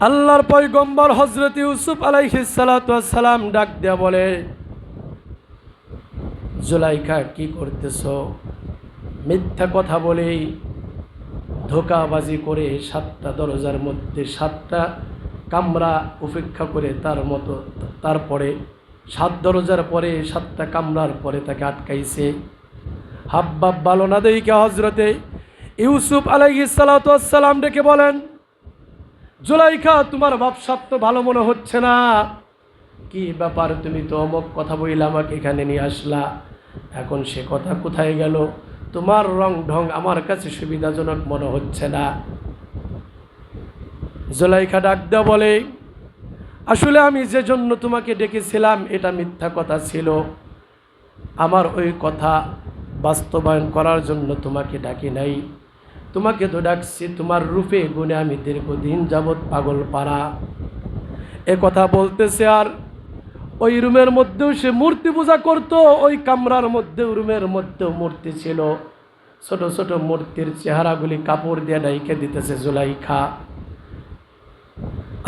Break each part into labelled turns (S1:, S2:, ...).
S1: আল্লাহর পয়গম্বর হজরত ইউসুফ আলাইহিসালাম ডাক দেয়া বলে জুলাইখা কি করতেছ? মিথ্যা কথা বলে ধোকাবাজি করে সাতটা দরজার মধ্যে সাতটা কামরা উপেক্ষা করে তার মতো, তারপরে সাত দরজার পরে সাতটা কামরার পরে তাকে আটকাইছে। হাব্বাব ভালো না দেইকে হজরতে ইউসুফ আলাইসালাম ডেকে বলেন জুলাইখা, তোমার ভাবসাব তো ভালো মনে হচ্ছে না। কি ব্যাপার তুমি তো অমক কথা বইলে আমাকে এখানে নিয়ে আসলা? এখন সে কথা কোথায় গেল? তোমার রং ঢং আমার কাছে সুবিধাজনক মনে হচ্ছে না। জুলাইখা ডাক দেওয়া বলে, আসলে আমি যে জন্য তোমাকে ডেকেছিলাম, এটা মিথ্যা কথা ছিল। আমার ওই কথা বাস্তবায়ন করার জন্য তোমাকে ডাকি নাই। তোমাকে তো ডাকছি, তোমার রূপে গুণে আমি দীর্ঘদিন যাবৎ পাগল পারা এ কথা বলতেছে আর ওই রুমের মধ্যেও সে মূর্তি পূজা করতো, ওই কামরার মধ্যেও, রুমের মধ্যেও মূর্তি ছিল। ছোট ছোট মূর্তির চেহারাগুলি কাপড় দিয়ে ডাইকে দিতেছে জুলাইখা।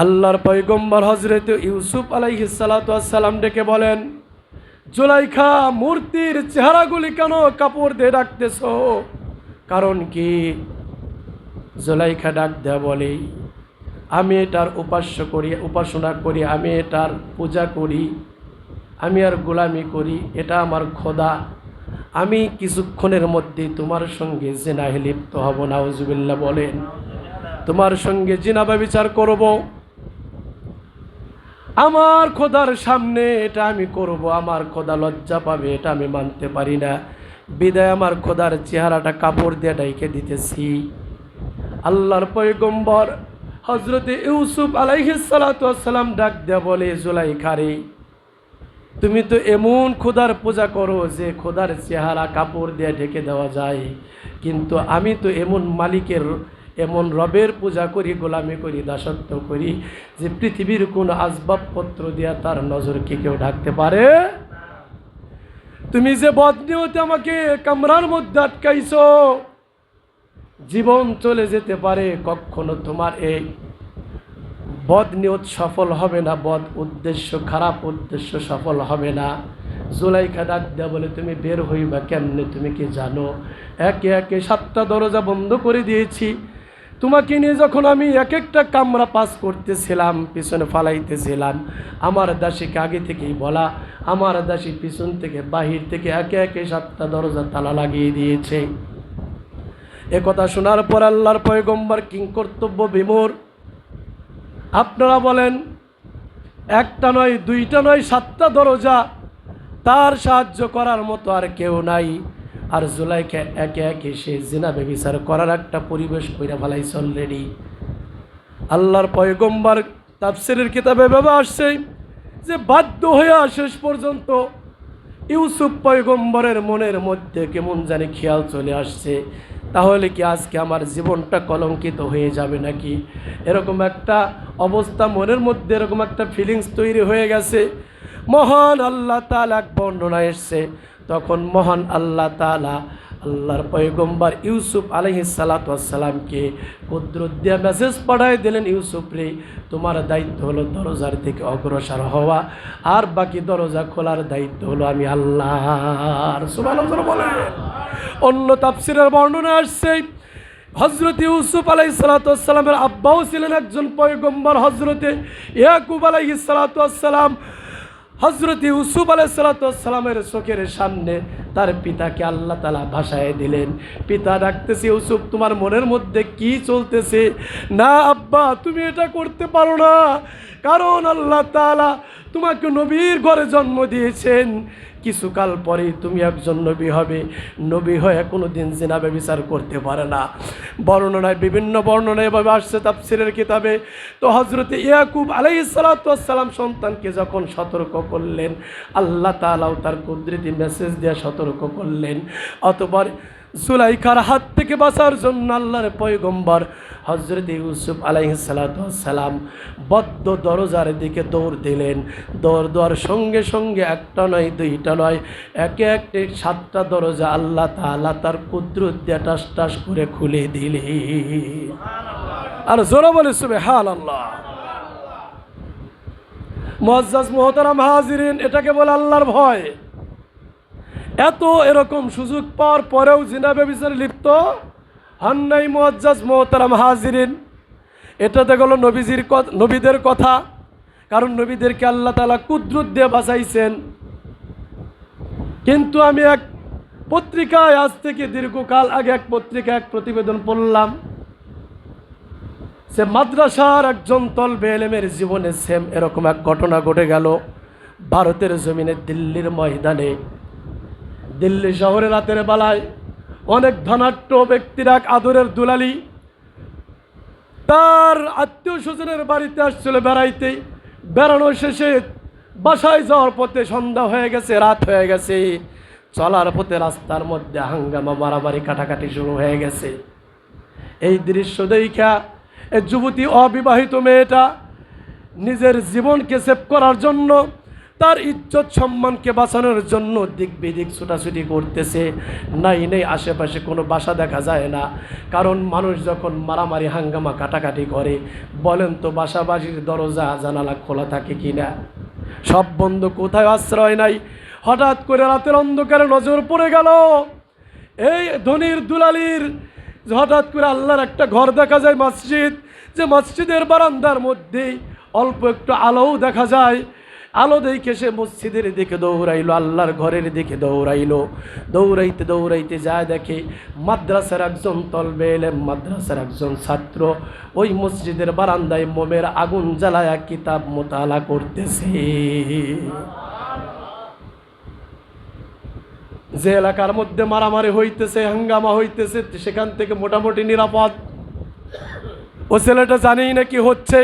S1: আল্লাহর পয়গম্বর হজরত ইউসুফ আলাইহিসালাম ডেকে বলেন, জুলাইখা, মূর্তির চেহারাগুলি কেন কাপড় দিয়ে ডাকতেছ কারণ কি? জুলাইখা ডাক দেয়া বলে, আমি এটার উপাস্য করি, উপাসনা করি, আমি এটার পূজা করি, আমি আর গোলামি করি, এটা আমার খোদা। আমি কিছুক্ষণের মধ্যে তোমার সঙ্গে জেনাহে লিপ্ত হব। নাউজুবিল্লা বলেন, তোমার সঙ্গে জিনাবা বিচার করব। আমার খোদার সামনে এটা আমি করব, আমার খোদা লজ্জা পাবে, এটা আমি মানতে পারি না। বিদায় আমার খোদার চেহারাটা কাপড় দিয়ে ডাইকে দিতেছি। আল্লাহর পয়গম্বর হজরতে ইউসুফ আলাইহিসালাম ডাক দেয়া বলে, জুলাইখারে, তুমি তো এমন খোদার পূজা করো যে খোদার চেহারা কাপড় দিয়ে ঢেকে দেওয়া যায়। কিন্তু আমি তো এমন মালিকের, এমন রবের পূজা করি, গোলামি করি, দাসত্ব করি যে পৃথিবীর কোন আসবাবপত্র দিয়া তার নজরকে কেউ ঢাকতে পারে? তুমি যে বদনিয়তে আমাকে কামরার মধ্যে আটকাইছো জীবন চলে যেতে পারে কখনো তোমার এই বদ নিয়ত সফল হবে না, বদ উদ্দেশ্য, খারাপ উদ্দেশ্য সফল হবে না। জুলাইখা ডাক দেয়া বলে, তুমি বের হইবা কেমনে? তুমি কি জানো? একে একে সাতটা দরজা বন্ধ করে দিয়েছি। তোমাকে নিয়ে যখন আমি এক একটা কামরা পাস করতেছিলাম, পিছনে ফালাইতেছিলাম, আমার দাসীকে আগে থেকেই বলা, আমার দাসী পিছন থেকে বাহির থেকে একে একে সাতটা দরজা তালা লাগিয়ে দিয়েছে। এ কথা শোনার পর আল্লাহর পয়গম্বর কিং কর্তব্য বিমোর? আপনারা বলেন, একটা নয়, দুইটা নয়, সাতটা দরজা, তার সাহায্য করার মতো আর কেউ নাই। আর জুলাইকে একে একে সে জিনা বেবিচার করার একটা পরিবেশ কইরা ফেলাইছে অলরেডি আল্লাহর পয়গম্বর তাফসিরের কিতাবে ভেবে আসছে যে, বাধ্য হয়ে শেষ পর্যন্ত ইউসুফ পয়গম্বরের মনের মধ্যে কেমন জানি খেয়াল চলে আসছে। তাহলে কি আজকে আমার জীবনটা কলঙ্কিত হয়ে যাবে নাকি? এরকম একটা অবস্থা মনের মধ্যে, এরকম একটা ফিলিংস তৈরি হয়ে গেছে। মহান আল্লাহ তালা এক বর্ণনা এসছে। তখন মহান আল্লাহ তালা আল্লাহর পয়গম্বর ইউসুফ আলহি সালাতামকে কুদরত দিয়া মেসেজ পাঠাই দিলেন, ইউসুফ রে, তোমার দায়িত্ব হলো দরজার থেকে অগ্রসর হওয়া, আর বাকি দরজা খোলার দায়িত্ব হলো আমি আল্লাহর। অন্য তাফসিরের বর্ণনা আসছে হজরত ইউসুফ আলাই সালাতামের আব্বাও ছিলেন একজন পয়গম্বর হজরতে ইয়াকুব আলাই সালাতাম হজরত ইউসুফ আলাই সালাতামের চোখের সামনে তার পিতাকে আল্লাহ তালা ভাষায় দিলেন। পিতা ডাকতেছে, ইউসুফ, তোমার মনের মধ্যে কি চলতেছে? না, আব্বা, তুমি এটা করতে পারো না। কারণ আল্লাহ তালা তোমাকে নবীর ঘরে জন্ম দিয়েছেন। কিছুকাল পরেই তুমি একজন নবী হবে। নবী হয়ে কোনো দিন জিনাবে বিচার করতে পারে না। বর্ণনায়, বিভিন্ন বর্ণনায় এভাবে আসছে তাফসিরের কিতাবে। তো হজরত ইয়াকুব আলাই সালাতাম সন্তানকে যখন সতর্ক করলেন, আল্লাহ তালাও তার কুদরতি মেসেজ দিয়ে সতর্ক করলেন। অতপর সুলাইখার হাত থেকে বাঁচার জন্য আল্লাহর পয়গম্বর হজরত ইউসুফ আলাইসালাম বদ্ধ দরজার দিকে দৌড় দিলেন। দৌড় দেওয়ার সঙ্গে সঙ্গে একটা নয়, দুইটা নয়, একে একটি সাতটা দরজা আল্লাহ তালা তার কুদ্রুত দিয়ে টাস টাস করে খুলে দিলে আর জোরা বলে শুবে হাল আল্লাহ মজ্জাজ মোহতারাম হাজিরিন, এটাকে বলে আল্লাহর ভয়। এত এরকম সুযোগ পাওয়ার পরেও জিনাবে বিচারে লিপ্ত হন নাই মজ্জাজ মোহতারাম হাজিরিন। এটাতে গেল নবীজির নবীদের কথা। কারণ নবীদেরকে আল্লাহ তালা কুদ্রুত দিয়ে বাঁচাইছেন। কিন্তু আমি এক পত্রিকায় আজ থেকে দীর্ঘকাল আগে এক পত্রিকায় এক প্রতিবেদন পড়লাম। সে মাদ্রাসার একজন তলবে এলেমের জীবনে সেম এরকম এক ঘটনা ঘটে গেল। ভারতের জমিনে দিল্লির ময়দানে দিল্লি শহরে রাতের বেলায় অনেক ধনাঢ্য ব্যক্তির আদরের দুলালি তার আত্মীয় স্বজনের বাড়িতে আসছিল বেড়াইতে। বেড়ানো শেষে বাসায় যাওয়ার পথে সন্ধ্যা হয়ে গেছে, রাত হয়ে গেছে। চলার পথে রাস্তার মধ্যে হাঙ্গামা মারামারি কাটাকাটি শুরু হয়ে গেছে। এই দৃশ্য দেখা যুবতী অবিবাহিত মেয়েটা নিজের জীবনকে সেভ করার জন্য তার ইজ্জত সম্মানকে বাঁচানোর জন্য দিক বিদিক ছুটাছুটি করতেছে। নাই, নেই, আশেপাশে কোনো বাসা দেখা যায় না। কারণ মানুষ যখন মারামারি, হাঙ্গামা, কাটাকাটি করে, বলেন তো বাসাবাসির দরজা, জানালা খোলা থাকে কি না সব বন্ধ কোথায়? আশ্রয় নাই। হঠাৎ করে রাতের অন্ধকারে নজর পড়ে গেল। এই ধনির দুলালির, হঠাৎ করে আল্লাহর একটা ঘর দেখা যায়, মসজিদ। যে মসজিদের বারান্দার মধ্যেই অল্প একটু আলোও দেখা যায়। আলো দেখে সে মসজিদের দিকে দৌড়াইলো, আল্লাহর ঘরের দিকে দৌড়াইলো। দৌড়াইতে দৌড়াইতে যায় দেখে মাদ্রাসার একজন তলবে এলেম মাদ্রাসার একজন ছাত্র ওই মসজিদের বারান্দায় মোমের আগুন জ্বালায়া কিতাব মোতালা করতেছে। যে এলাকার মধ্যে মারামারি হইতেছে, হাঙ্গামা হইতেছে, সেখান থেকে মোটামুটি নিরাপদ। ও ছেলেটা জানেই না কি হচ্ছে।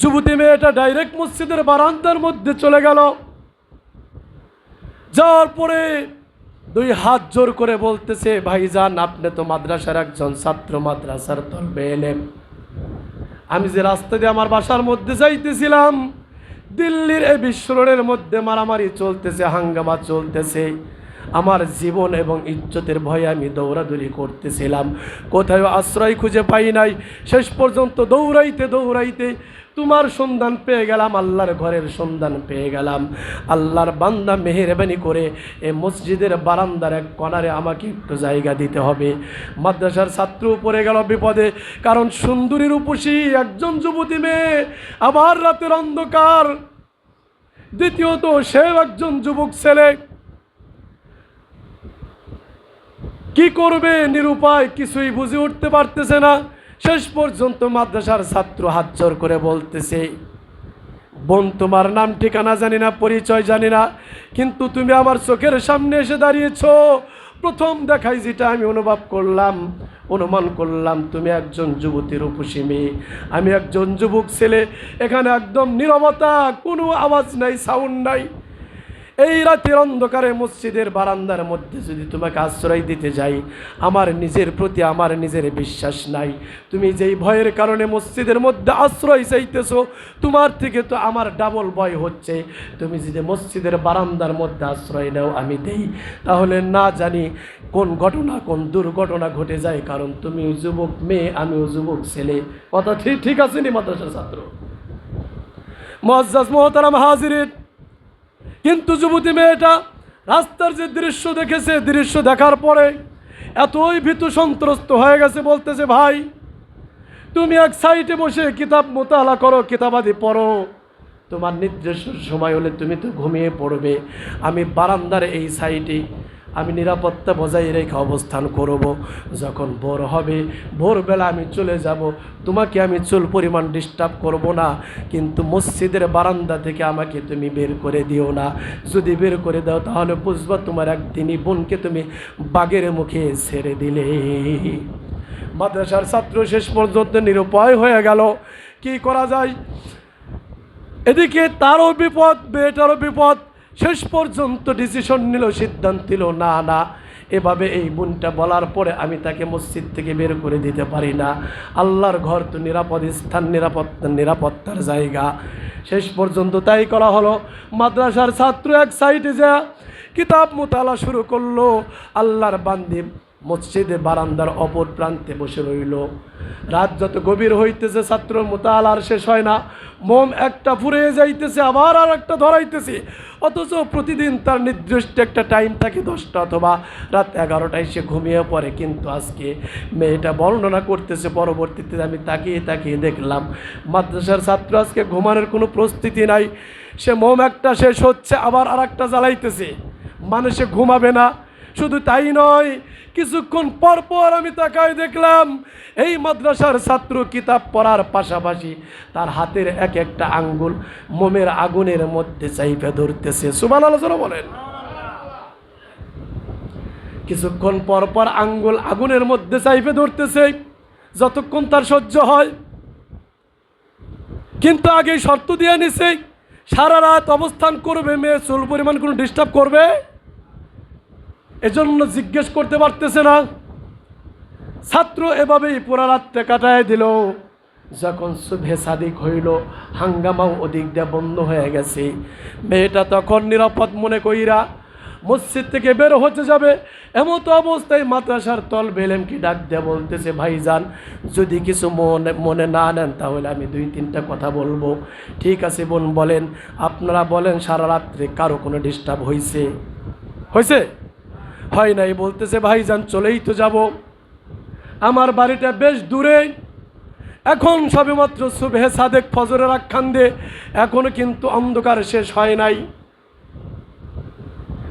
S1: যুবতী মেয়েটা ডাইরেক্ট মসজিদের বারান্দার মধ্যে চলে গেল। যাওয়ার পরে দুই হাত জোর করে বলতেছে, ভাইজান, আপনি তো মাদ্রাসার একজন ছাত্র, মাদ্রাসার তলবে এলেন আমি যে রাস্তা দিয়ে আমার বাসার মধ্যে যাইতেছিলাম, দিল্লির এই বিশ্ব রোডের মধ্যে মারামারি চলতেছে, হাঙ্গামা চলতেছে। আমার জীবন এবং ইজ্জতের ভয়ে আমি দৌড়াদৌড়ি করতেছিলাম। কোথাও আশ্রয় খুঁজে পাই নাই। শেষ পর্যন্ত দৌড়াইতে দৌড়াইতে তোমার সন্ধান পেয়ে গেলাম, আল্লাহর ঘরের সন্ধান পেয়ে গেলাম। আল্লাহর বান্দা মেহেরবানি করে এ মসজিদের বারান্দার এক কনারে আমাকে একটু জায়গা দিতে হবে। মাদ্রাসার ছাত্র পড়ে গেল বিপদে, কারণ সুন্দরীর উপসী একজন যুবতী মেয়ে আবার রাতের অন্ধকার। দ্বিতীয়ত, সেও একজন যুবক ছেলে। কি করবে নিরুপায়, কিছুই বুঝে উঠতে পারতেছে না। শেষ পর্যন্ত মাদ্রাসার ছাত্র হাত জোর করে বলতেছে, বোন, তোমার নাম, ঠিকানা জানি না, পরিচয় জানি না, কিন্তু তুমি আমার চোখের সামনে এসে দাঁড়িয়েছ। প্রথম দেখাই যেটা আমি অনুভব করলাম, অনুমান করলাম, তুমি একজন যুবতীর উপসী মেয়ে। আমি একজন যুবক ছেলে, এখানে একদম নীরবতা, কোনো আওয়াজ নাই সাউন্ড নাই। এই রাতের অন্ধকারে মসজিদের বারান্দার মধ্যে যদি তোমাকে আশ্রয় দিতে যাই, আমার নিজের প্রতি আমার নিজের বিশ্বাস নাই। তুমি যেই ভয়ের কারণে মসজিদের মধ্যে আশ্রয় চাইতেছো, তোমার থেকে তো আমার ডাবল ভয় হচ্ছে। তুমি যদি মসজিদের বারান্দার মধ্যে আশ্রয় নাও, আমি দেই। তাহলে না জানি কোন ঘটনা, কোন দুর্ঘটনা ঘটে যায়, কারণ তুমি যুবক মেয়ে, আমিও যুবক ছেলে। কথা ঠিক ঠিক আছে নি মাদ্রাসার ছাত্র? মজ্জাজ মোহতারাম হাজিরের কিন্তু যুবতী মেয়েটা রাস্তার যে দৃশ্য দেখেছে, দৃশ্য দেখার পরে এতই ভীতু সন্ত্রস্ত হয়ে গেছে, বলতেছে, ভাই, তুমি এক সাইডে বসে কিতাব মোতালা করো, কিতাবাদি পড়ো। তোমার নির্দিষ্ট সময় হলে তুমি তো ঘুমিয়ে পড়বে। আমি বারান্দার এই সাইডে আমি নিরাপত্তা বজায় রেখে অবস্থান করব। যখন ভোর হবে, ভোরবেলা আমি চলে যাব। তোমাকে আমি চুল পরিমাণ ডিস্টার্ব করব না, কিন্তু মসজিদের বারান্দা থেকে আমাকে তুমি বের করে দিও না। যদি বের করে দাও, তাহলে বুঝবা তোমার একদিনই বোনকে তুমি বাগের মুখে ছেড়ে দিলে। মাদ্রাসার ছাত্র শেষ পর্যন্ত নিরুপায় হয়ে গেল। কি করা যায়? এদিকে তারও বিপদ, মেয়েটারও বিপদ শেষ পর্যন্ত ডিসিশন নিল সিদ্ধান্ত নিল, না না, এভাবে এই বোনটা বলার পরে আমি তাকে মসজিদ থেকে বের করে দিতে পারি না। আল্লাহর ঘর তো নিরাপদ স্থান, নিরাপত্তা, নিরাপত্তার জায়গা। শেষ পর্যন্ত তাই করা হলো। মাদ্রাসার ছাত্র এক সাইডে যা কিতাব মোতালা শুরু করল। আল্লাহর বান্দি মসজিদে বারান্দার অপর প্রান্তে বসে রইল। রাত যত গভীর হইতেছে ছাত্র মোতাল আর শেষ হয় না। মোম একটা ফুরিয়ে যাইতেছে, আবার আর একটা ধরাইতেছে। অথচ প্রতিদিন তার নির্দিষ্ট একটা টাইম থাকে দশটা অথবা রাত এগারোটায় সে ঘুমিয়ে পড়ে। কিন্তু আজকে মেয়েটা বর্ণনা করতেছে, পরবর্তীতে আমি তাকিয়ে তাকিয়ে দেখলাম, মাদ্রাসার ছাত্র আজকে ঘুমানোর কোনো প্রস্তুতি নাই। সে মোম একটা শেষ হচ্ছে, আবার আর একটা জ্বালাইতেছে। মানে সে ঘুমাবে না। শুধু তাই নয়, কিছুক্ষণ পর পর আমি তাকায় দেখলাম, এই মাদ্রাসার ছাত্র কিতাব পড়ার পাশাপাশি তার হাতের এক একটা আঙ্গুল মোমের আগুনের মধ্যে চাইপে ধরতেছে। সুবান আলোচনা বলেন। কিছুক্ষণ পর পর আঙ্গুল আগুনের মধ্যে চাইপে ধরতেছে, যতক্ষণ তার সহ্য হয়। কিন্তু আগে শর্ত দিয়ে নিছে, সারা রাত অবস্থান করবে মেয়ে, চুল পরিমাণ কোনো ডিস্টার্ব করবে? এজন্য জিজ্ঞেস করতে পারতেছে না। ছাত্র এভাবেই পুরা রাত্রে কাটায় দিল। যখন শুভে সাদিক হইল, হাঙ্গামাও ওদিক দিয়ে বন্ধ হয়ে গেছে। মেয়েটা তখন নিরাপদ মনে কইরা, মসজিদ থেকে বের হতে যাবে? এমতো অবস্থায় মাদ্রাসার তল বেলেমকে ডাক দিয়ে বলতেছে, ভাইজান, যদি কিছু মনে মনে না নেন, তাহলে আমি দুই তিনটা কথা বলব। ঠিক আছে বোন, বলেন। আপনারা বলেন, সারা রাত্রে কারও কোনো ডিস্টার্ব হয়েছে হয়েছে হয় নাই, বলতেছে, ভাইজান, চলেই তো যাব। আমার বাড়িটা বেশ দূরে। এখন সবেমাত্র শুভে সাদেক ফজরের আখ্যান দে। এখনও কিন্তু অন্ধকার শেষ হয় নাই।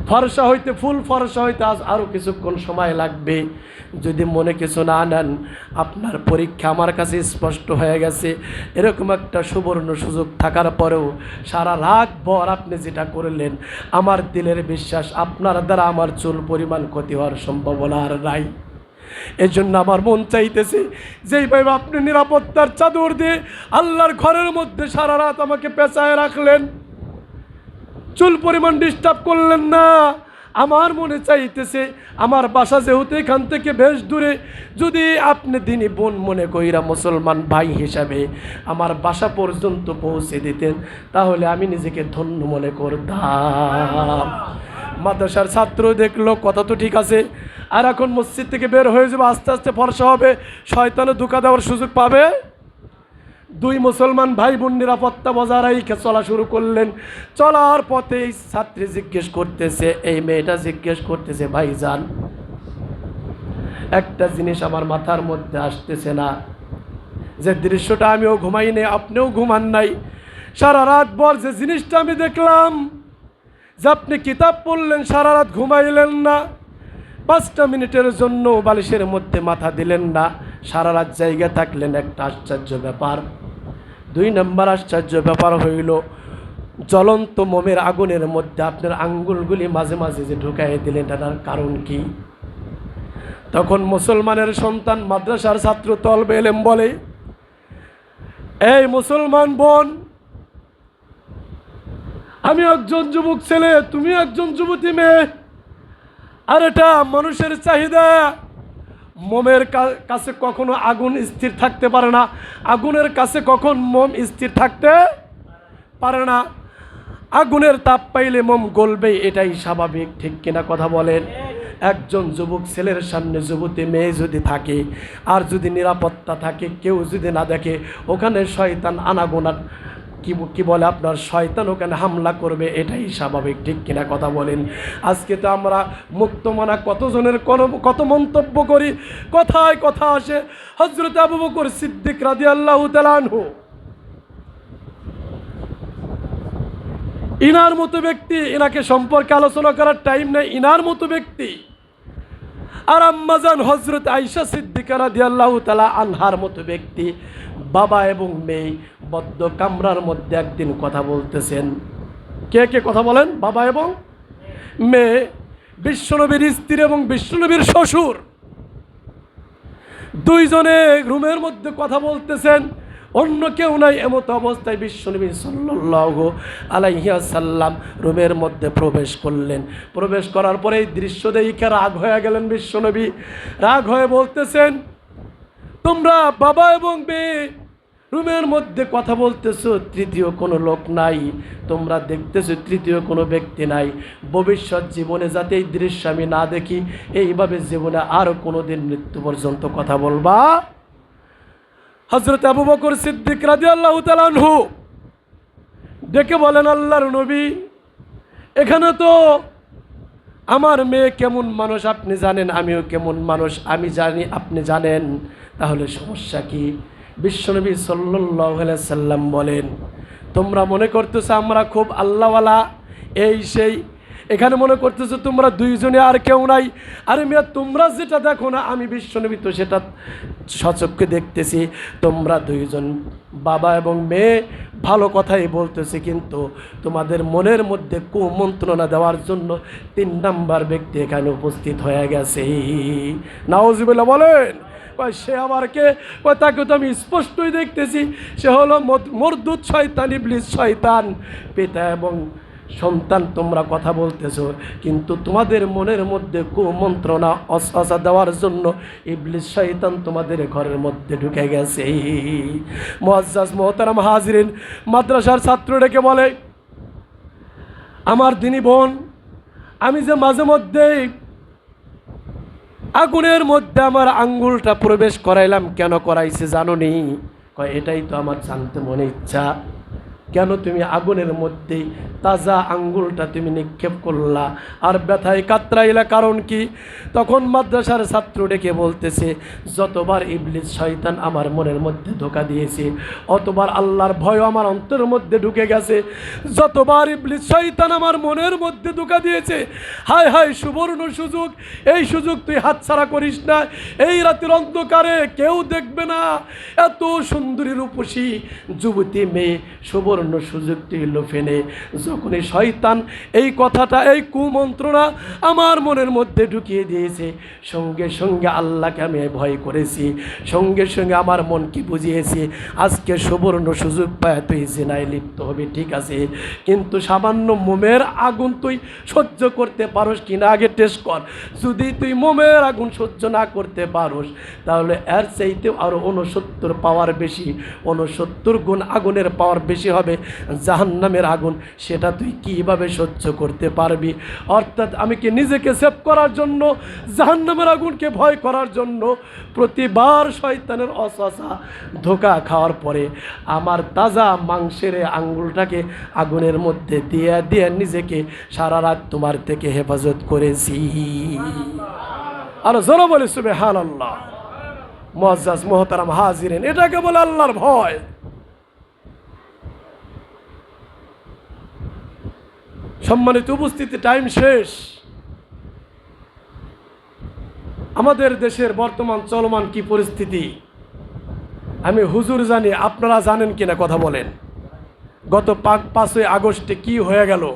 S1: ফরসা হইতে ফুল, ফরসা হইতে আজ আরও কিছুক্ষণ সময় লাগবে। যদি মনে কিছু না নেন আপনার পরীক্ষা আমার কাছে স্পষ্ট হয়ে গেছে। এরকম একটা সুবর্ণ সুযোগ থাকার পরেও সারা রাত ভর আপনি যেটা করলেন, আমার দিলের বিশ্বাস আপনার দ্বারা আমার চুল পরিমাণ ক্ষতি হওয়ার সম্ভাবনা আর নাই। এই জন্য আমার মন চাইতেছে যেইভাবে আপনি নিরাপত্তার চাদর দিয়ে আল্লাহর ঘরের মধ্যে সারা রাত আমাকে পেঁচায় রাখলেন। চুল পরিমাণ ডিস্টার্ব করলেন না। আমার মনে চাইতেছে, আমার বাসা যেহেতু এখান থেকে বেশ দূরে, যদি আপনি দিনই বোন মনে কইরা মুসলমান ভাই হিসাবে আমার বাসা পর্যন্ত পৌঁছে দিতেন, তাহলে আমি নিজেকে ধন্য মনে করতাম। মাদ্রাসার ছাত্র দেখল, কথা তো ঠিক আছে, আর এখন মসজিদ থেকে বের হয়ে যাবে, আস্তে আস্তে ফর্সা হবে শয়তানে ধোকা দেওয়ার সুযোগ পাবে। দুই মুসলমান ভাই বোন নিরাপত্তা বজায় রেখে চলা শুরু করলেন। চলার পথে ছাত্রী জিজ্ঞেস করতেছে, এই মেয়েটা জিজ্ঞেস করতেছে ভাই যান একটা জিনিস আমার মাথার মধ্যে আসতেছে না। যে দৃশ্যটা আমিও ঘুমাই নাই, আপনিও ঘুমান নাই। সারা রাত ভর যে জিনিসটা আমি দেখলাম, যে আপনি কিতাব পড়লেন, সারা রাত ঘুমাইলেন না। পাঁচটা মিনিটের জন্য বালিশের মধ্যে মাথা দিলেন না। সারা রাত জায়গায় থাকলেন, একটা আশ্চর্য ব্যাপার। দুই নম্বর আশ্চর্য ব্যাপার হইল, জ্বলন্ত মোমের আগুনের মধ্যে আপনার আঙ্গুলগুলি মাঝে মাঝে যে ঢুকাই দিলেন এটার কারণ কি? তখন মুসলমানের সন্তান মাদ্রাসার ছাত্র তলবে এলেম বলে, এই মুসলমান বোন, আমি একজন যুবক ছেলে, তুমি একজন যুবতী মেয়ে, আর এটা মানুষের চাহিদা। মোমের কাছে কখনো আগুন স্থির থাকতে পারে না। আগুনের কাছে কখন মোম স্থির থাকতে পারে না। আগুনের তাপ পাইলে মোম গলবে, এটাই স্বাভাবিক। ঠিক কিনা কথা বলেন? একজন যুবক ছেলের সামনে যুবতী মেয়ে যদি থাকে, আর যদি নিরাপত্তা থাকে, কেউ যদি না দেখে, ওখানে শয়তান আনাগোনা কি কি বলে আপনার? শয়তান ওখানে হামলা করবে, এটাই স্বাভাবিক। ঠিক কিনা কথা বলেন? আজকে তো আমরা মুক্তমানা কতজনের কোন কত মন্তব্য করি? কথায় কথা আসে। হজরত আবু বকর সিদ্দিক রাজি আল্লাহ তালানহু ইনার মতো ব্যক্তি এনাকে সম্পর্কে আলোচনা করার টাইম নেই। ইনার মতো ব্যক্তি আর আম্মাজান হজরত আইসা সিদ্দিকা রাদিয়াল্লাহু তালা আনহার মতো ব্যক্তি, বাবা এবং মেয়ে বদ্ধ কামরার মধ্যে একদিন কথা বলতেছেন। কে কে কথা বলেন? বাবা এবং মেয়ে, বিশ্বনবীর স্ত্রী এবং বিশ্বনবীর শ্বশুর। দুইজনে রুমের মধ্যে কথা বলতেছেন। অন্য কেউ নাই এমত অবস্থায় বিশ্বনবী সাল্লাহ আলাইহিয়া সাল্লাম রুমের মধ্যে প্রবেশ করলেন। প্রবেশ করার পরে এই দৃশ্য দেখে রাগ হয়ে গেলেন বিশ্বনবী রাগ হয়ে বলতেছেন, তোমরা বাবা এবং মেয়ে, রুমের মধ্যে কথা বলতেছো, তৃতীয় কোনো লোক নাই। তোমরা দেখতেছো, তৃতীয় কোনো ব্যক্তি নাই। ভবিষ্যৎ জীবনে যাতে এই দৃশ্য আমি না দেখি, এইভাবে জীবনে আরও কোনো দিন মৃত্যু পর্যন্ত কথা বলবা হজরত আবু বকর সিদ্দিক রাজি আল্লাহ তালানহু ডেকে বলেন, আল্লাহর নবী, এখানে তো আমার মেয়ে কেমন মানুষ আপনি জানেন, আমিও কেমন মানুষ, আমি জানি আপনি জানেন। তাহলে সমস্যা কি? বিশ্বনবী সাল্লাহ সাল্লাম বলেন, তোমরা মনে করতেছো আমরা খুব আল্লাহওয়ালা, এই সেই এখানে মনে করতেছো, তোমরা দুইজনে আর কেউ নাই। আরে মেয়ে, তোমরা যেটা দেখো না, আমি বিশ্বনবী তো সেটা সচক্ষে দেখতেছি। তোমরা দুইজন বাবা এবং মেয়ে, ভালো কথাই বলতেছে, কিন্তু তোমাদের মনের মধ্যে কুমন্ত্রণা দেওয়ার জন্য তিন নাম্বার ব্যক্তি এখানে উপস্থিত হয়ে গেছে। নাওজিবুল্লাহ বলেন সে আবার কে? তাকে তো আমি স্পষ্টই দেখতেছি। সে হলো মরদুদ শয়তান, ইবলিস শয়তান, পিতা এবং সন্তান, তোমরা কথা বলতেছ, কিন্তু তোমাদের মনের মধ্যে কুমন্ত্রণা অসা দেওয়ার জন্য ইবলিস শয়তান তোমাদের ঘরের মধ্যে ঢুকে গেছে। মোয়াজ্জাজ মোহতারাম হাজরিন মাদ্রাসার ছাত্র ডেকে বলে, আমার দিনী বোন, আমি যে মাঝে মধ্যেই আগুনের মধ্যে আমার আঙ্গুলটা প্রবেশ করাইলাম, কেন করাইছে জানো নি? এটাই তো আমার জানতে মনে ইচ্ছা। কেন তুমি আগুনের মধ্যে তাজা আঙ্গুলটা তুমি নিক্ষেপ করলা? আর ব্যথায় কাতরাইলা কারণ কি? তখন মাদ্রাসার ছাত্র ডেকে বলতেছে, যতবার ইবলিস শয়তান আমার মনের মধ্যে ধোকা দিয়েছে, অতবার আল্লাহর ভয় আমার অন্তরের মধ্যে ঢুকে গেছে, যতবার ইবলিস শয়তান আমার মনের মধ্যে ধোকা দিয়েছে, হায় হায় সুবর্ণ সুযোগ, এই সুযোগ তুই হাতছাড়া করিস না, এই রাতের অন্ধকারে কেউ দেখবে না। এত সুন্দরী রূপসী যুবতী মেয়ে সুবর্ণ সুযোগ তুই লোফেনে যখনই শয়তান এই কথাটা, এই কুমন্ত্রণা আমার মনের মধ্যে ঢুকিয়ে দিয়েছে, সঙ্গে সঙ্গে আল্লাহকে আমি ভয় করেছি, সঙ্গে সঙ্গে আমার মনকে বুঝিয়েছি, আজকে সুবর্ণ সুযোগ পায়, তুই জেনায় লিপ্ত হবে, ঠিক আছে? কিন্তু সামান্য মোমের আগুন তুই সহ্য করতে পারোস কিনা আগে টেস্ট কর। যদি তুই মোমের আগুন সহ্য না করতে পারোস, তাহলে এর চাইতেও আরও ঊনসত্তর পাওয়ার বেশি উনসত্তর গুণ আগুনের পাওয়ার বেশি হবে। জাহান্নামের আগুন, সেটা তুই কীভাবে সহ্য করতে পারবি? অর্থাৎ আমি কি নিজেকে সেভ করার জন্য, জাহান্নামের আগুনকে ভয় করার জন্য প্রতিবার শয়তানের অশাসা ধোকা খাওয়ার পরে আমার তাজা মাংসের আঙ্গুলটাকে আগুনের মধ্যে দিয়ে দিয়ে নিজেকে সারা রাত তোমার থেকে হেফাজত করেছি। আর জোর বলে শুবে হাল আল্লাহ মোহতারাম, হাজিরেন, এটাকে বলে আল্লাহর ভয়। সম্মানিত উপস্থিতি টাইম শেষ। আমাদের দেশের বর্তমান চলমান কি পরিস্থিতি? আমি হুজুর জানি, আপনারা জানেন কিনা কথা বলেন। গত পা- পাঁচই আগস্টে কি হয়ে গেল,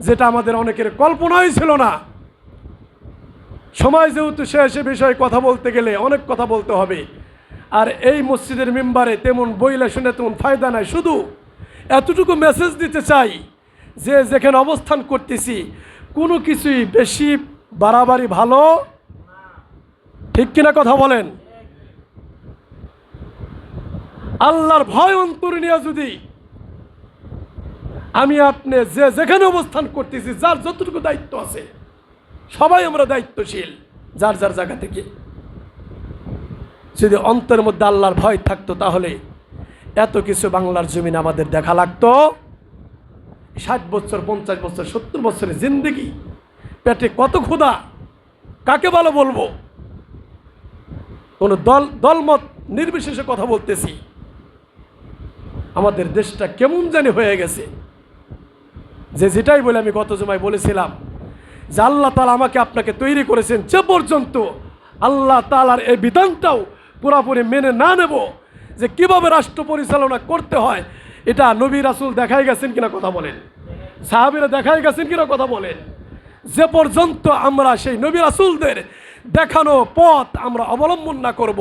S1: যেটা আমাদের অনেকের কল্পনাই ছিল না। সময় যেহেতু শেষে বিষয়ে কথা বলতে গেলে অনেক কথা বলতে হবে। আর এই মসজিদের মেম্বারে তেমন বইলে শুনে তেমন ফায়দা নাই। শুধু এতটুকু মেসেজ দিতে চাই যে যেখানে অবস্থান করতেছি, কোনো কিছুই বেশি বাড়াবাড়ি ভালো? ঠিক কিনা কথা বলেন? আল্লাহর ভয় অন্তর নিয়ে যদি আমি আপনি যে যেখানে অবস্থান করতেছি, যার যতটুকু দায়িত্ব আছে, সবাই আমরা দায়িত্বশীল, যার যার জায়গা থেকে। যদি অন্তরের মধ্যে আল্লাহর ভয় থাকতো তাহলে এত কিছু বাংলার জমিন আমাদের দেখা লাগতো। ষাট বছর, পঞ্চাশ বছর, সত্তর বছরের জিন্দগি। পেটে কত ক্ষুধা? কাকে ভালো বলব? কোনো দল, দলমত নির্বিশেষে কথা বলতেছি। আমাদের দেশটা কেমন জানি হয়ে গেছে। যে যেটাই বলে আমি গত জমায় বলেছিলাম যে আল্লাহ তালা আমাকে আপনাকে তৈরি করেছেন যে পর্যন্ত আল্লাহ তালার এই বিধানটাও পুরাপুরি মেনে না নেব যে কীভাবে রাষ্ট্র পরিচালনা করতে হয় এটা নবী রাসুল দেখাই গেছেন কিনা কথা বলেন। সাহাবিরা দেখাই গেছেন কিনা কথা বলেন। যে পর্যন্ত আমরা সেই নবী রাসুলদের দেখানো পথ আমরা অবলম্বন না করব,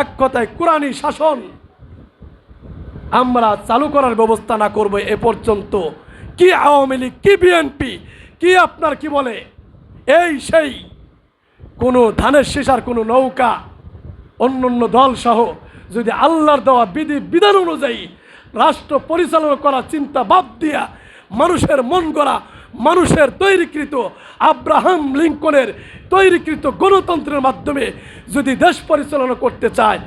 S1: এক কথায় কোরআনী শাসন। আমরা চালু করার ব্যবস্থা না করব এ পর্যন্ত। কি আওয়ামী লীগ, কি বিএনপি, কি আপনার কি বলে? এই সেই কোনো ধানের শেষার কোনো নৌকা অন্য অন্য দল সহ যদি আল্লাহর দেওয়া বিধি, বিধান অনুযায়ী রাষ্ট্র পরিচালনা করা চিন্তা বাদ দিয়া মানুষের মন গড়া, মানুষের তৈরিকৃত আব্রাহাম লিঙ্কনের তৈরিকৃত গণতন্ত্রের মাধ্যমে যদি দেশ পরিচালনা করতে চায়,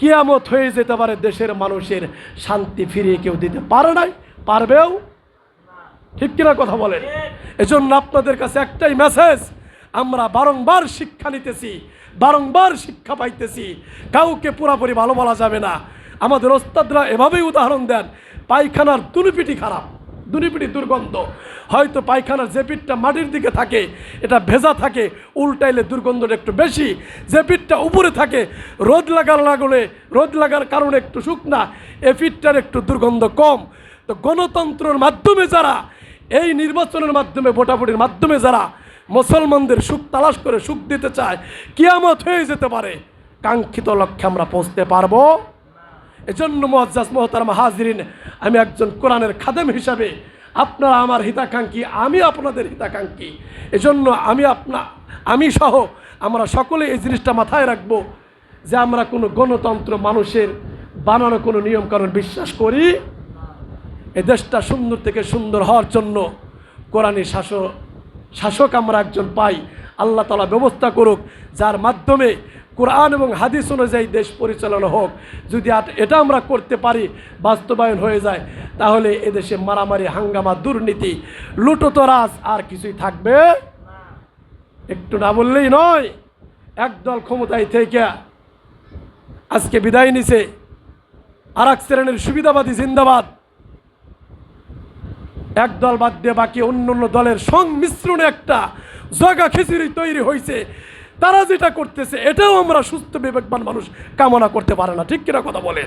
S1: কিয়ামত হয়ে যেতে পারে দেশের মানুষের শান্তি ফিরিয়ে কেউ দিতে পারে নাই, পারবেও? ঠিক কিনা কথা বলেন? এজন্য আপনাদের কাছে একটাই মেসেজ আমরা বারংবার শিক্ষা নিতেছি, বারংবার শিক্ষা পাইতেছি, কাউকে পুরাপুরি ভালো বলা যাবে না। আমাদের ওস্তাদরা এভাবেই উদাহরণ দেন, পায়খানার দুনিপিটি খারাপ দুনিপিটি দুর্গন্ধ। হয়তো পায়খানার যে পিঠটা মাটির দিকে থাকে, এটা ভেজা থাকে, উল্টাইলে দুর্গন্ধটা একটু বেশি। যে পিঠটা উপরে থাকে, রোদ লাগার লাগলে রোদ লাগার কারণে একটু শুকনা, এ পিঠটার একটু দুর্গন্ধ কম। তো গণতন্ত্রের মাধ্যমে যারা, এই নির্বাচনের মাধ্যমে, ভোটাভুটির মাধ্যমে যারা মুসলমানদের সুখ তালাশ করে, সুখ দিতে চায়, কিয়ামত হয়ে যেতে পারে। কাঙ্ক্ষিত লক্ষ্যে আমরা পৌঁছতে পারব। এজন্য মহাজ মহতারাম হাজরিন, আমি একজন কোরআনের খাদেম হিসাবে আপনারা আমার হিতাকাঙ্ক্ষী, আমি আপনাদের হিতাকাঙ্ক্ষী। এজন্য আমি আপনা, আমি সহ আমরা সকলে এই জিনিসটা মাথায় রাখব যে আমরা কোনো গণতন্ত্র মানুষের বানানো কোনো নিয়মকানুন বিশ্বাস করি। এ দেশটা সুন্দর থেকে সুন্দর হওয়ার জন্য কোরআনী শাসক শাসক আমরা একজন পাই। আল্লাহ তালা ব্যবস্থা করুক, যার মাধ্যমে কোরআন এবং হাদিস অনুযায়ী দেশ পরিচালনা হোক। যদি এটা আমরা করতে পারি, বাস্তবায়ন হয়ে যায়, তাহলে এদেশে মারামারি, হাঙ্গামা, দুর্নীতি, লুটোতরাজ আর কিছুই থাকবে একটু না বললেই নয়, একদল ক্ষমতায় থেকে আজকে বিদায় নিছে। আর এক শ্রেণির সুবিধাবাদী জিন্দাবাদ। এক দল বাদ দিয়ে বাকি অন্য অন্য দলের সংমিশ্রণে একটা জগা খিচুড়ি তৈরি হয়েছে। তারা যেটা করতেছে, এটাও আমরা সুস্থ, বিবেকবান মানুষ কামনা করতে পারে না। ঠিক কিনা কথা বলেন?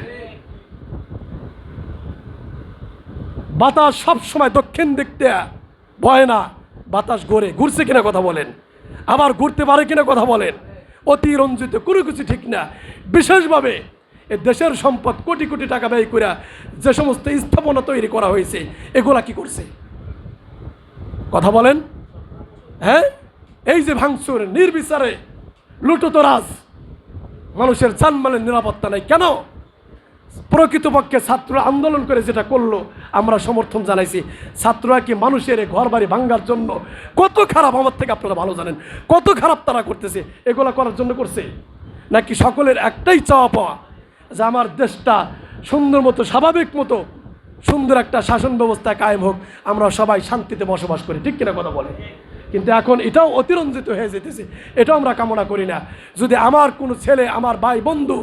S1: বাতাস সব সময় দক্ষিণ দেখতে ভয় না। বাতাস ঘোরে ঘুরছে কিনা কথা বলেন? আবার ঘুরতে পারে কিনা কথা বলেন? অতি রঞ্জিত কোনো কিছু ঠিক না। বিশেষভাবে এ দেশের সম্পদ কোটি কোটি টাকা ব্যয় করে যে সমস্ত স্থাপনা তৈরি করা হয়েছে, এগুলা কি করছে? কথা বলেন। হ্যাঁ? এই যে ভাঙচুর, নির্বিচারে লুটোতরাজ মানুষের জানমালের নিরাপত্তা নাই কেন? প্রকৃতপক্ষে ছাত্র আন্দোলন করে যেটা করল, আমরা সমর্থন জানাইছি। ছাত্ররা কি মানুষের ঘর বাড়ি ভাঙ্গার জন্য কত খারাপ আমার থেকে আপনারা ভালো জানেন, কত খারাপ তারা করতেছে, এগুলা করার জন্য করছে? নাকি সকলের একটাই চাওয়া পাওয়া যে আমার দেশটা সুন্দর মতো, স্বাভাবিক মতো সুন্দর একটা শাসন ব্যবস্থা কায়েম হোক, আমরা সবাই শান্তিতে বসবাস করি। ঠিক কিনা কথা বলে কিন্তু এখন এটাও অতিরঞ্জিত হয়ে যেতেছে, এটাও আমরা কামনা করি না। যদি আমার কোনো ছেলে, আমার ভাই, বন্ধু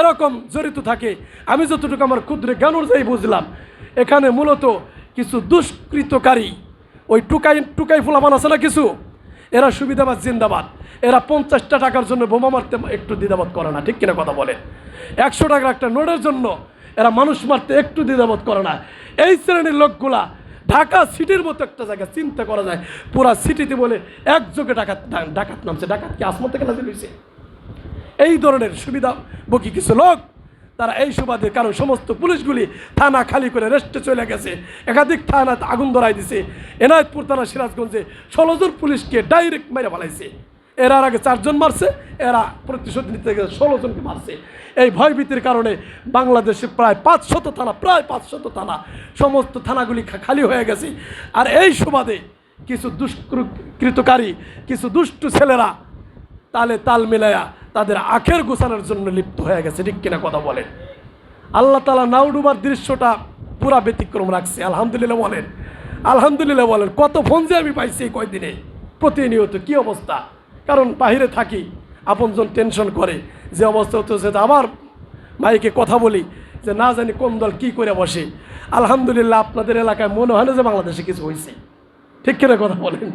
S1: এরকম জড়িত থাকে, আমি যতটুকু আমার ক্ষুদ্র জ্ঞান অনুযায়ী বুঝলাম, এখানে মূলত কিছু দুষ্কৃতকারী, ওই টুকাই টুকাই ফুলামান আছে না কিছু? এরা সুবিধাবাদ, জিন্দাবাদ। এরা পঞ্চাশটা টাকার জন্য বোমা মারতে একটু দ্বিধাবোধ করে না, ঠিক কিনা কথা বলে একশো টাকার একটা নোটের জন্য এরা মানুষ মারতে একটু দ্বিধাবোধ করে না। এই শ্রেণির লোকগুলা ঢাকা সিটির মতো একটা জায়গা চিন্তা করা যায়, পুরা সিটিতে বলে একযোগে ডাকাত ডাকাত নামছে। ডাকাত কি আসমত থেকে নাজিল হয়েছে এই ধরনের সুবিধা বকি কিছু লোক তারা এই সুবাদে কারণ সমস্ত পুলিশগুলি থানা খালি করে রেস্টে চলে গেছে। একাধিক থানা আগুন ধরাই দিছে। এনায়তপুর থানা সিরাজগঞ্জে ষোলো জন পুলিশকে ডাইরেক্ট মেরে ফেলাইছে। এরা আগে চারজন মারছে, এরা প্রতিশোধ নিতে গেছে ষোলো জনকে মারছে। এই ভয়ভীতির কারণে বাংলাদেশে প্রায় পাঁচশত থানা, প্রায় পাঁচশত থানা, সমস্ত থানাগুলি খালি হয়ে গেছে। আর এই সুবাদে কিছু দুষ্কৃতকারী, কিছু দুষ্টু ছেলেরা তালে তাল মিলায়া তাদের আখের গোছানোর জন্য লিপ্ত হয়ে গেছে। ঠিক কিনা কথা বলেন। আল্লাহ তালা নাও নাউডুবার দৃশ্যটা পুরা ব্যতিক্রম রাখছে। আলহামদুলিল্লাহ বলেন। আলহামদুলিল্লাহ বলেন, কত ফোন যে আমি পাইছি এই কয়দিনে? প্রতিনিয়ত কি অবস্থা? কারণ বাহিরে থাকি, আপনজন টেনশন করে। যে অবস্থা হতেছে তা আবার মাইকে কথা বলি যে না জানি কোন দল কি করে বসে। আলহামদুলিল্লাহ আপনাদের এলাকায় মনে হয় না যে বাংলাদেশে কিছু হয়েছে ঠিক কিনা কথা বলেন?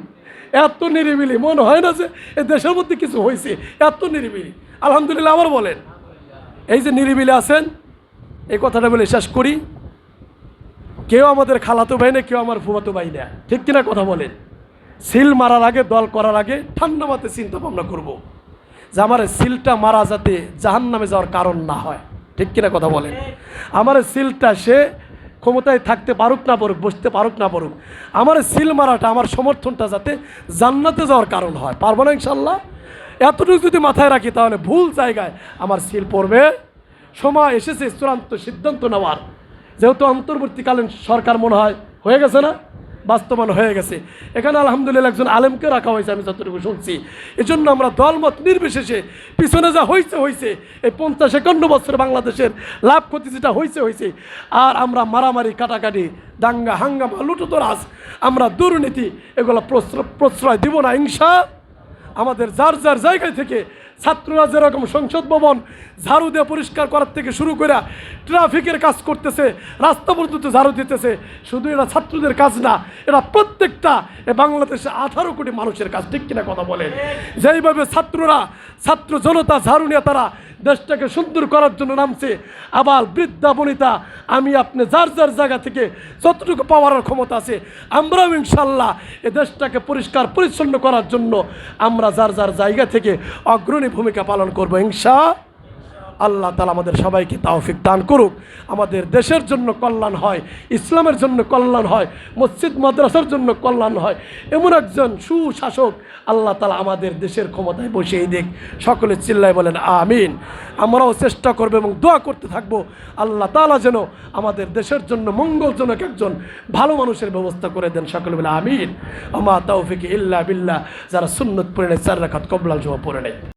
S1: এত নিরিবিলি, মনে হয় না যে এ দেশের মধ্যে কিছু হয়েছে, এত নিরিবিলি। আলহামদুলিল্লাহ আবার বলেন, এই যে নিরিবিলি আছেন, এই কথাটা বলে শেষ করি। কেউ আমাদের খালাতো ভাই না কেউ আমার ফুমাতো ভাই না ঠিক কিনা কথা বলেন? সিল মারার আগে, দল করার আগে ঠান্ডা মাতে চিন্তা ভাবনা করব যে আমার এই সিলটা মারা যাতে জাহান নামে যাওয়ার কারণ না হয়। ঠিক কিনা কথা বলেন? আমার এই সিলটা সে ক্ষমতায় থাকতে পারুক না পারুক বসতে পারুক না পারুক আমার সিল মারাটা, আমার সমর্থনটা যাতে জান্নাতে যাওয়ার কারণ হয়। পারব না ইনশাল্লাহ? এতটুকু যদি মাথায় রাখি, তাহলে ভুল জায়গায় আমার সিল পড়বে। সময় এসেছে, চূড়ান্ত সিদ্ধান্ত নেওয়ার। যেহেতু অন্তর্বর্তীকালীন সরকার মনে হয় হয়ে গেছে না? বাস্তবায়ন হয়ে গেছে। এখানে আলহামদুলিল্লাহ একজন আলেমকে রাখা হয়েছে, আমি যতটুকু শুনছি। এজন্য আমরা দলমত নির্বিশেষে পিছনে যা হয়েছে হয়েছে এই পঞ্চাশ একান্ন বছর বাংলাদেশের লাভ ক্ষতি যেটা হয়েছে হয়েছে আর আমরা মারামারি, কাটাকাটি, দাঙ্গা, হাঙ্গামা, লুটোতরাজ, আমরা দুর্নীতি, এগুলো প্রশ্র- প্রশ্রয় দিব না হিংসা আমাদের যার যার জায়গায় থেকে ছাত্ররা যেরকম সংসদ ভবন ঝাড়ু দিয়ে পরিষ্কার করার থেকে শুরু করে ট্রাফিকের কাজ করতেছে, রাস্তা পর্যন্ত ঝাড়ু দিতেছে, শুধু এটা ছাত্রদের কাজ না এটা প্রত্যেকটা বাংলাদেশে আঠারো কোটি মানুষের কাজ, ঠিক কিনা কথা বলে যেইভাবে ছাত্ররা, ছাত্র জনতা ঝাড়ু নিয়ে তারা দেশটাকে সুন্দর করার জন্য নামছে, আবার বৃদ্ধা, বনিতা, আমি আপনি যার যার জায়গা থেকে যতটুকু পাওয়ার ক্ষমতা আছে, আমরাও ইনশাল্লাহ এ দেশটাকে পরিষ্কার, পরিচ্ছন্ন করার জন্য আমরা যার যার জায়গা থেকে অগ্রণী ভূমিকা পালন করব ইনশা আল্লাহ তালা আমাদের সবাইকে তাওফিক দান করুক। আমাদের দেশের জন্য কল্যাণ হয়, ইসলামের জন্য কল্যাণ হয়, মসজিদ, মাদ্রাসার জন্য কল্যাণ হয়। এমন একজন সুশাসক আল্লাহ তালা আমাদের দেশের ক্ষমতায় বসিয়ে দিক। সকলে চিল্লায় বলেন, আমিন। আমরাও চেষ্টা করব এবং দোয়া করতে থাকব। আল্লাহ তালা যেন আমাদের দেশের জন্য মঙ্গলজনক একজন ভালো মানুষের ব্যবস্থা করে দেন। সকলে বলে, আমিন। আমা তাওফিক ইল্লা বিল্লাহ। যারা সুন্নত পড়ে নেয় চার রাখাত কবলাল জমা পড়ে নেয়